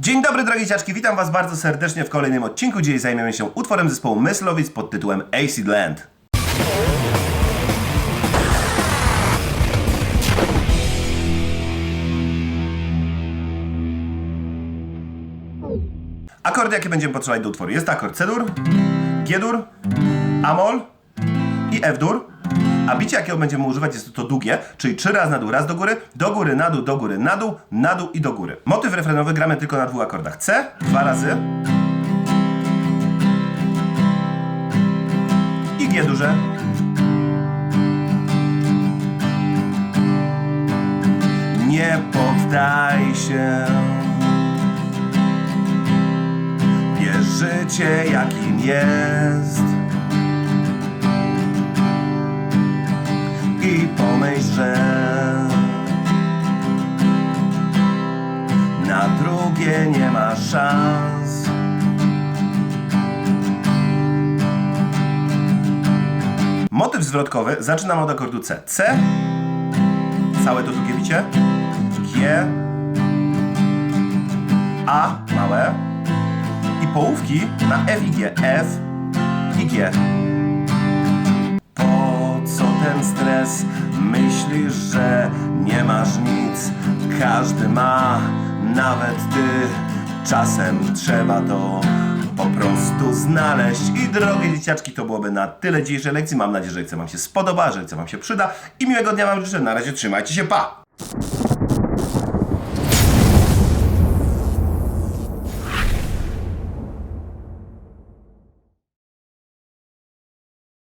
Dzień dobry drogie dzieciaczki, witam was bardzo serdecznie w kolejnym odcinku. Dzisiaj zajmiemy się utworem zespołu Myslowic pod tytułem Acid Land. Akordy, jakie będziemy potrzebować do utworu. Jest akord C-dur, G-dur, A-moll i F-dur. A bicie, jakiego będziemy używać, jest to długie, czyli trzy razy na dół, raz do góry, do góry, na dół, do góry, na dół, na dół i do góry. Motyw refrenowy gramy tylko na dwóch akordach. C, dwa razy. I G duże. Nie poddaj się. Bierz życie jakim jest. I pomyśl, że na drugie nie ma szans. Motyw zwrotkowy zaczynam od akordu C. C, całe to długie bicie, G, A, małe i połówki na F i G. F i G. Myślisz, że nie masz nic. Każdy ma, nawet ty. Czasem trzeba to po prostu znaleźć. I drogie dzieciaczki, to byłoby na tyle dzisiejszej lekcji. Mam nadzieję, że lekcja Wam się spodoba, że lekcja Wam się przyda. I miłego dnia Wam życzę. Na razie trzymajcie się, pa!